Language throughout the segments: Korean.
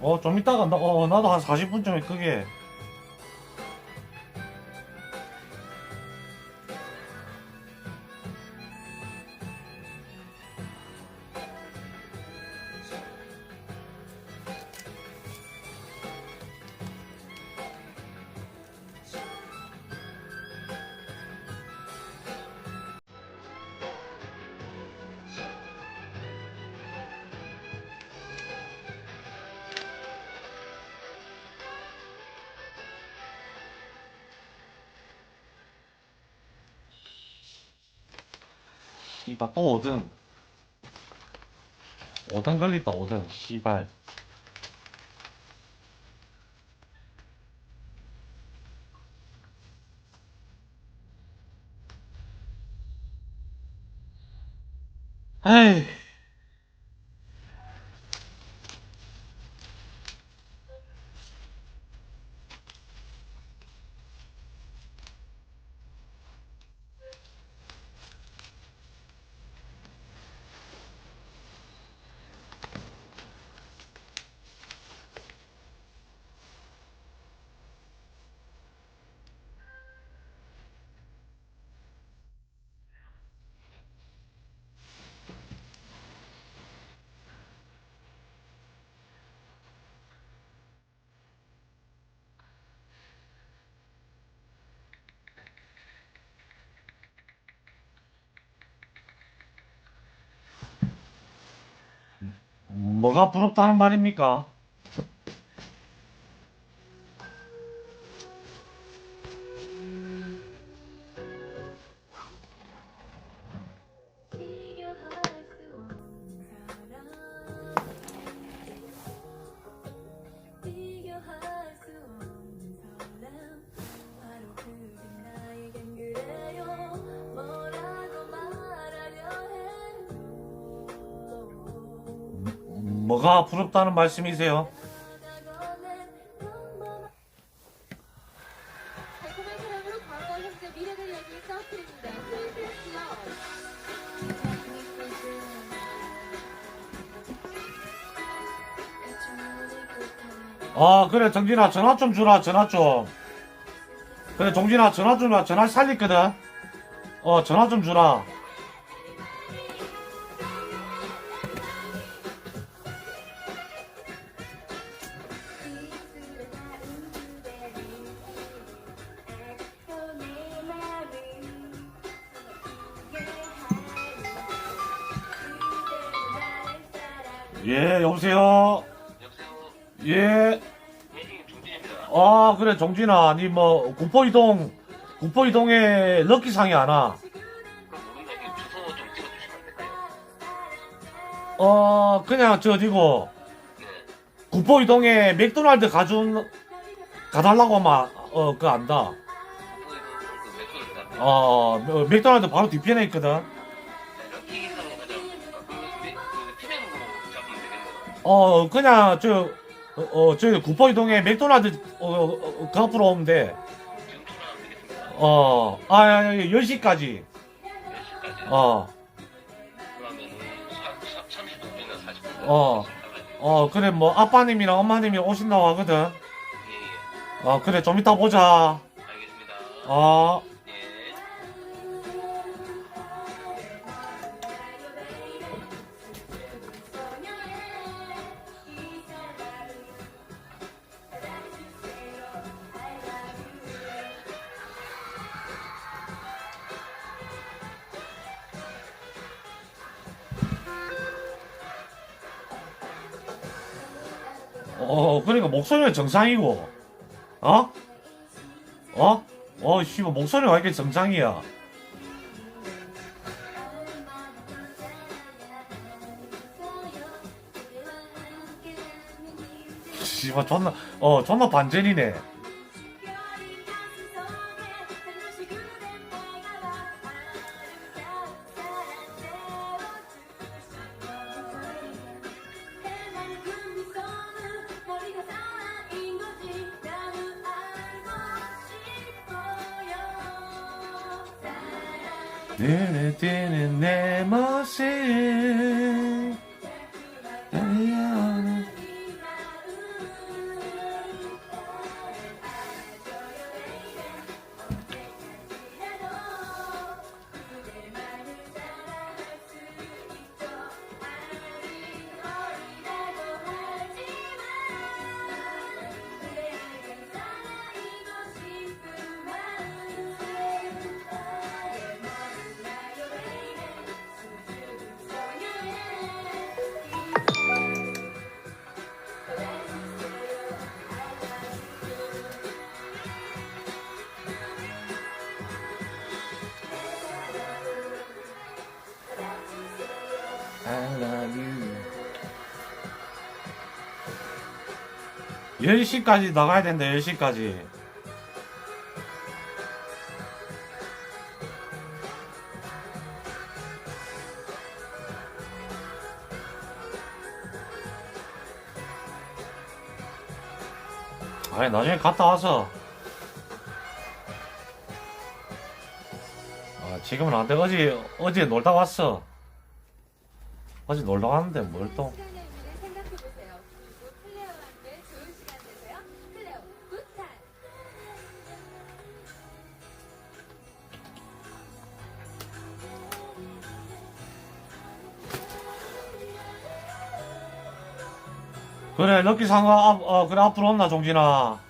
어, 좀 이따가, 나, 어, 나도 한 40분쯤에 크게. 이봐, 또 5등. 5등 걸린다, 5등. 씨발. 에이. 뭐가 부럽다는 말입니까? 뭐가 부럽다는 말씀이세요? 아, 그래, 정진아, 전화 좀 주라, 전화 좀. 그래, 정진아, 전화 좀, 전화 살렸거든? 어, 전화 좀 주라. 예, 여보세요? 여보세요. 예. 중진입니다. 아, 그래, 정진아, 니 뭐, 구포이동, 구포이동에 럭키상이 안 와. 그럼 모른다. 이거 주소 좀 찍어주시면 안 될까요? 어, 그냥 저 어디고, 네. 구포이동에 맥도날드 가준, 가달라고 막, 어, 그거 안다. 그. 어, 어, 맥도날드 바로 뒤편에 있거든. 어, 그냥 저, 어, 어, 저 구포이동에 맥도날드, 어, 어, 어, 그 앞으로 오면 돼. 어, 아, 아, 아, 10시까지. 10시까지. 어, 그러면은 30분이나 40분. 어. 어, 그래, 뭐, 아빠님이랑 엄마님이 오신다고 하거든. 예, 예. 어, 그래, 좀 이따 보자. 알겠습니다. 어. 어, 그러니까 목소리가 정상이고, 어? 어? 어, 씨, 뭐 목소리가 왜 이렇게 정상이야? 씨발, 존나, 어, 존나 반전이네. Didn't, didn't, never I love you. 10시까지 나가야 된다, 10시까지. 아니, 나중에 갔다 와서. 아, 지금은 안 돼. 어제, 어제 놀다 왔어. 어제 놀다 왔는데 뭘 또. 그래, 럭키 상어, 앞, 어, 그래, 앞으로 온나, 종진아.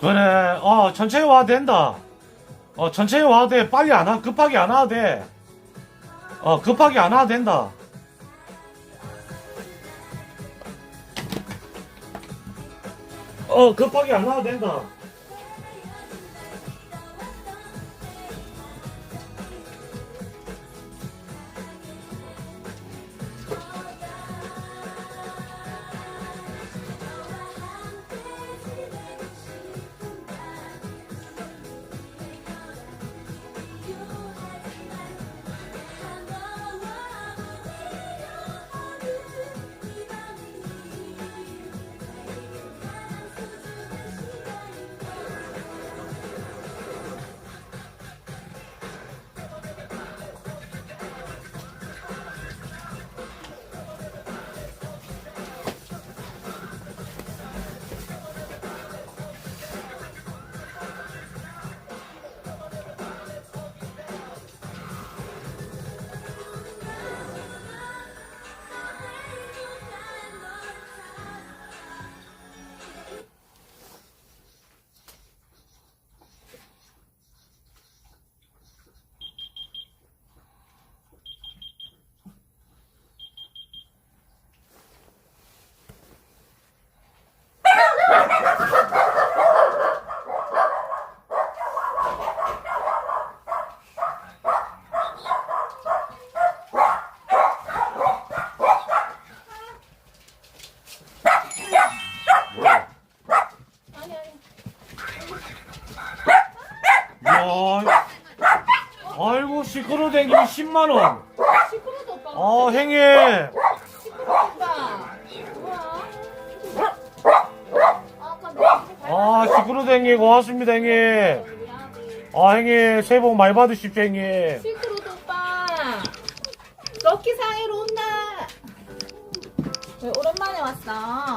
그래, 어, 천천히 와도 된다. 어, 천천히 와도 돼. 빨리 안 와, 급하게 안 와도 돼. 어, 급하게 안 와도 된다. 어, 급하게 안 와도 된다. 10만 원. 시끄러도 오빠. 어, 행해. 시끄러워, 오빠. 뭐야? 아까 너 아, 시끄러 댕기 고맙습니다, 행해. 아, 행해. 새해 복 많이 받으십시오, 행해. 시끄러도 오빠. 럭키 사이로 온다. 왜 오랜만에 왔어?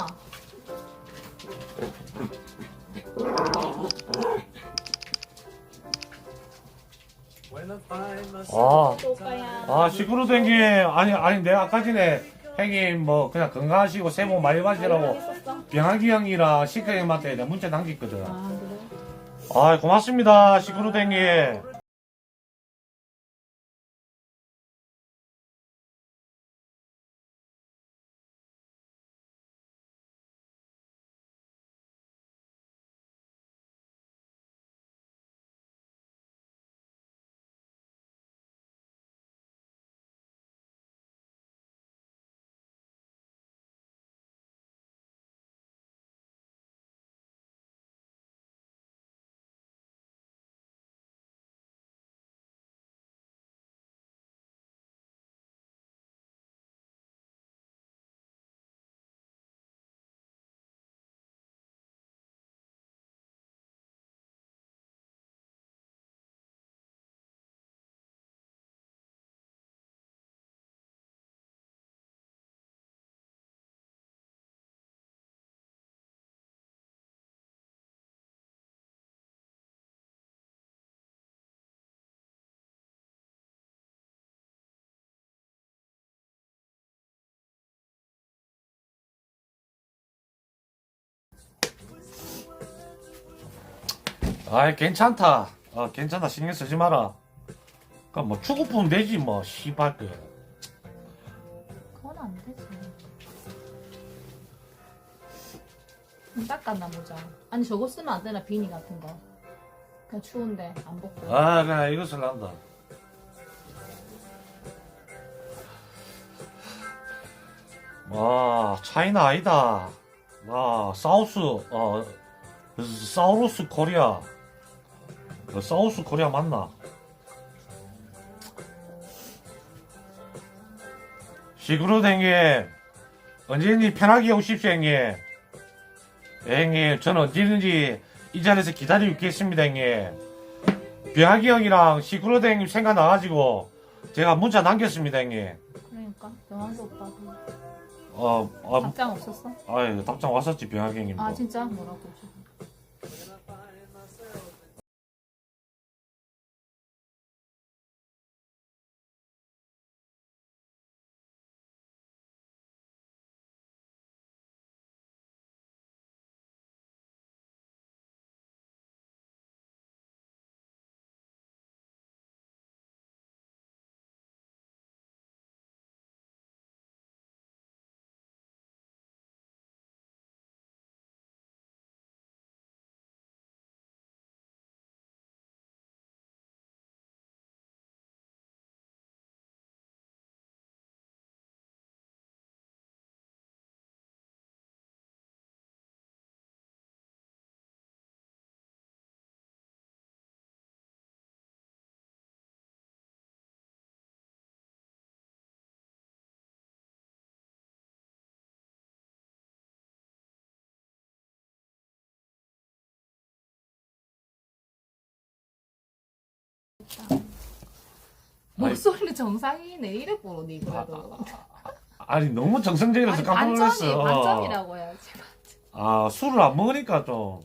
아, 또 오빠야. 아, 시끄러 댕기. 아니, 아니, 내가 아까 전에 행님 뭐, 그냥 건강하시고 새해 복 많이 받으시라고? 병학이 형이랑 시크 형한테 내가 문자 남겼거든. 아, 그래? 아, 고맙습니다, 시끄러 댕기. 아이 괜찮다 어 괜찮다 신경 쓰지 마라 그럼 뭐 축구품 되지 뭐 씨발 그 그건 안 되지. 좀 닦았나 보자. 아니 저거 쓰면 안 되나 비니 같은 거. 그냥 추운데 안 벗고. 아, 그냥 이것을 한다. 와, 차이나 아니다. 와, 사우스, 어, 사우루스 코리아. 그 사우스 코리아 맞나? 시그루드 형님, 언제든지 편하게 오십시오, 형님. 예, 형님, 저는 언제든지 이 자리에서 기다리고 있겠습니다, 형님. 뷰하기 형이랑 시크로드 형님 생각 나가지고 제가 문자 남겼습니다 형님 그러니까 영환수 오빠도 어, 아, 답장 없었어? 아 답장 왔었지 뷰하기 형님도 아 진짜 뭐라고? 목소리 정상이네 이래 보니 그래도. 아니 너무 정성적이라서 아니, 깜짝 반점이 놀랐어 반점이라고 해야지 아 술을 안 먹으니까 좀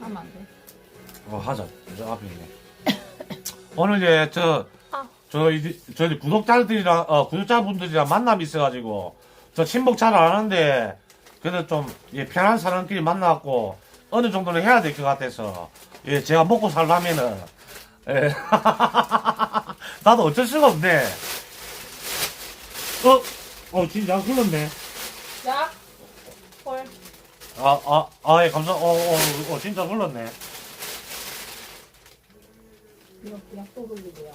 하면 안 돼. 어, 하자. 저 앞에 있네. 오늘 이제 저 아. 저희 저희 구독자들이랑 어, 구독자분들이랑 만남이 있어가지고 저 친목 잘 안 하는데 그래도 좀 예, 편한 사람끼리 만나갖고 어느 정도는 해야 될 것 같아서 예 제가 먹고 살려면은 예. 나도 어쩔 수가 없네. 어 어 진짜 흘렀네. 야, 헐. 아 아 아 예 감사 어 어 어, 어, 진짜 흘렀네 이거 약도 흘리고요.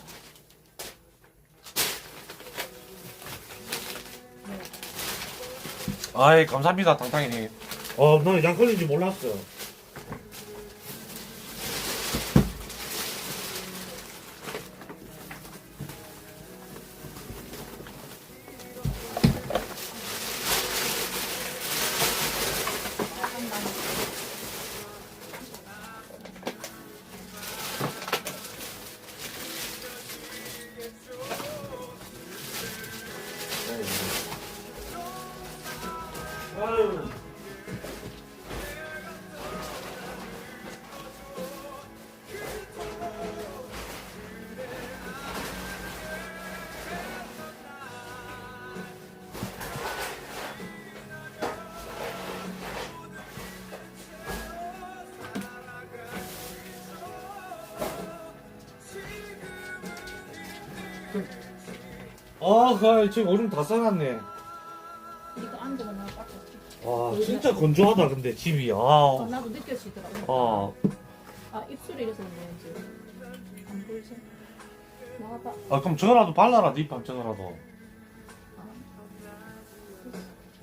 아이 감사합니다 당당이님 어 너는 양 걸린지 몰랐어 아, 그 지금 얼음 다 싸놨네. 이거 나 닦았지. 와, 진짜 건조하다, 근데 집이. 어, 아, 나도 느껴지더라고. 어, 아, 입술이 이래서 그런지. 안 보이지? 나와봐. 아, 그럼 저라도 발라라, 립밤 저라도.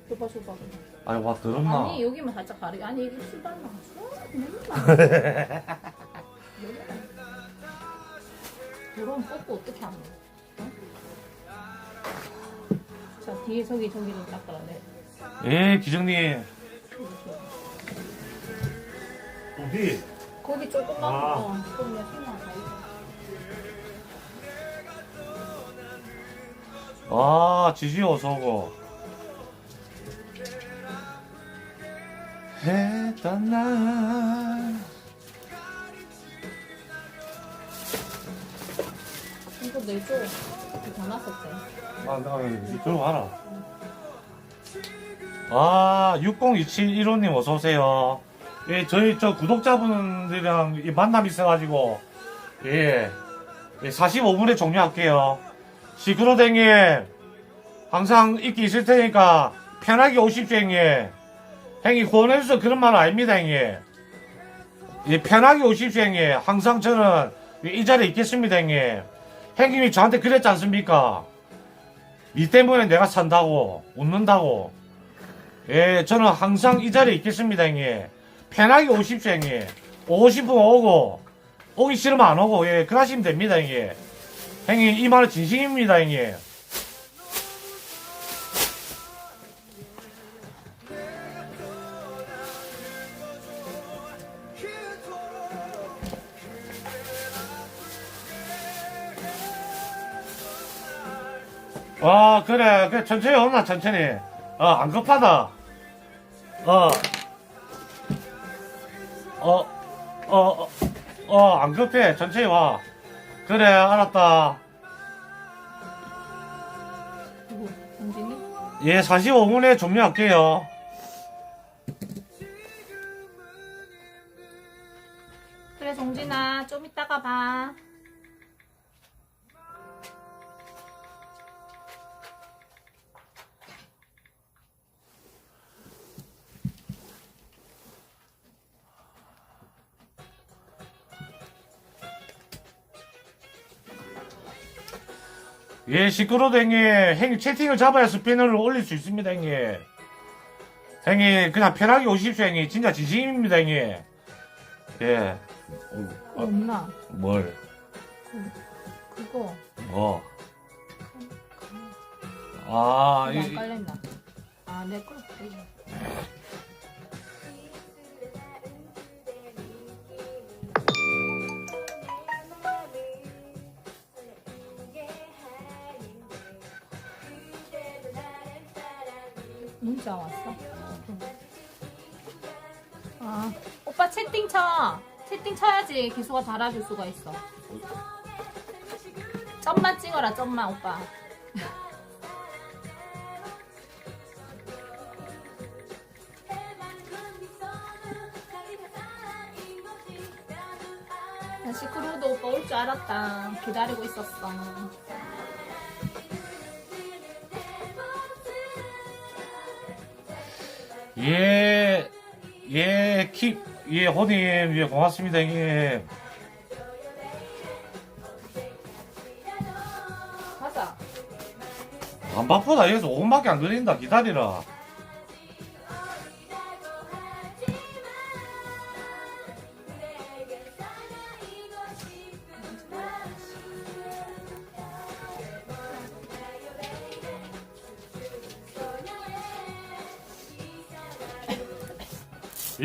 줘봐, 줘봐. 그냥. 아니, 와, 더럽나? 아니, 여기만 살짝 가리. 아니, 이게 입술 발라. 너무 그럼 뽑고 어떻게 하는 거야? 뒤에 저기, 저기를 닦아라. 네. 예, 기정님. 어디? 거기 조금만 아. 손만 다 있어. 아, 지지 어서 오고. 했던 날 이거 내줘. 이거 다 놨었대. 아, 나 이쪽으로 와라. 아, 602715님 어서오세요. 예, 저희 저 구독자분들이랑 이 만남 있어가지고, 예, 예 45분에 종료할게요. 시크로댕님, 항상 있기 있을 테니까 편하게 오십시오, 형님. 형님, 후원해줘서 그런 말 아닙니다, 형님. 예, 편하게 오십시오, 형님. 항상 저는 이 자리에 있겠습니다, 형님. 형님이 저한테 그랬지 않습니까? 니 때문에 내가 산다고 웃는다고. 예 저는 항상 이 자리에 있겠습니다 형님. 편하게 오십시오 형님. 오고 싶으면 오고 오기 싫으면 안 오고 예 그러시면 됩니다 형님. 형님 이 말은 진심입니다 형님 아 그래. 그래 천천히 오나 천천히. 어 안 급하다. 어. 어어 어 어 안 급해. 천천히 와. 그래 알았다. 누구? 정진이? 예 45분에 종료할게요 예 시끄러도 형님 형님 채팅을 잡아야 스피너를 올릴 수 있습니다 형님 형님 그냥 편하게 오십시오 형님 진짜 진심입니다 형님 예 어, 없나? 뭘 그거 뭐? 아, 안 이, 깔렸나? 아 내 거. 문자 왔어? 아 오빠 채팅 쳐. 채팅 쳐야지 기수가 달아줄 수가 있어. 점만 찍어라 점만 오빠. 다시 크루도 오빠 올 줄 알았다. 기다리고 있었어. 예, 예, 키, 예, 호님, 예, 고맙습니다, 형님. 가자. 안 바쁘다, 여기서 5분밖에 안 걸린다, 기다리라.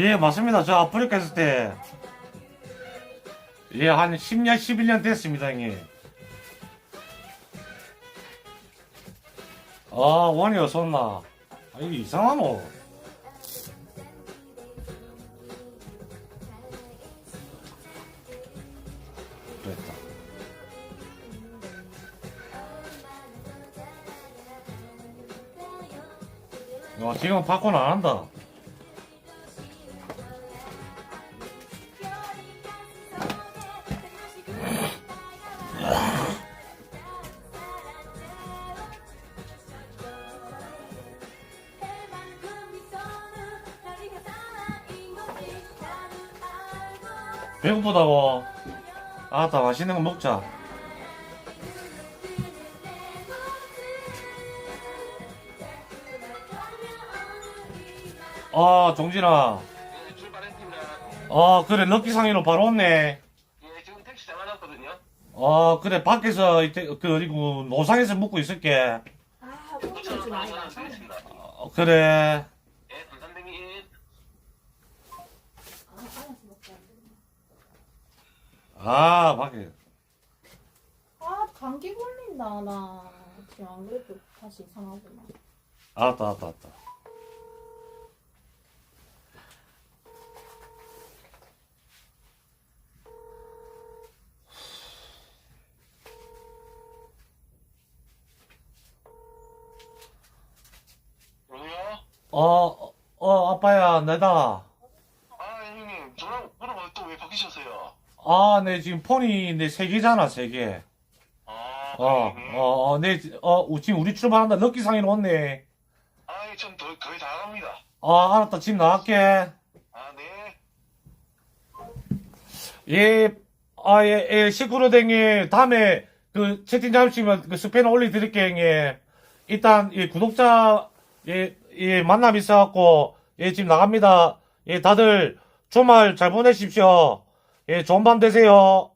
예, 맞습니다. 저 아프리카 있을 때, 예, 한 10년, 11년 됐습니다, 형님. 아, 원이 어섰나? 아, 이게 이상하노? 됐다. 어, 지금 바꿔는 안 한다. 배고프다고. 아따, 맛있는 거 먹자. 아, 정진아. 예, 출발했습니다. 아, 그래, 럭키상이로 바로 왔네. 예, 지금 택시 잡아놨거든요. 아, 그래, 밖에서, 이때, 그, 그리고, 노상에서 묵고 있을게. 아, 나가. 드리겠습니다. 어, 그래. 아, 밖에. 아 감기 걸린다 나 지금 안 그래도 다시 이상하구나 알았다, 알았다, 알았다. 아, 어, 어, 어, 아빠야, 내다. 아, 내 지금 폰이 내 세 개잖아, 세 개. 아, 어, 형님. 어, 어, 내, 어, 우- 지금 우리 출발한다. 럭키 상인 왔네. 아, 전 더, 거의 다 갑니다. 아, 알았다. 지금 나갈게. 아, 네. 예, 아, 예, 예, 시크로댕이 다음에 그 채팅 잡으시면 그 스패너 올려드릴게요, 형님. 일단, 예, 구독자, 예, 예, 만남 있어갖고, 예, 지금 나갑니다. 예, 다들 주말 잘 보내십시오. 예, 좋은 밤 되세요.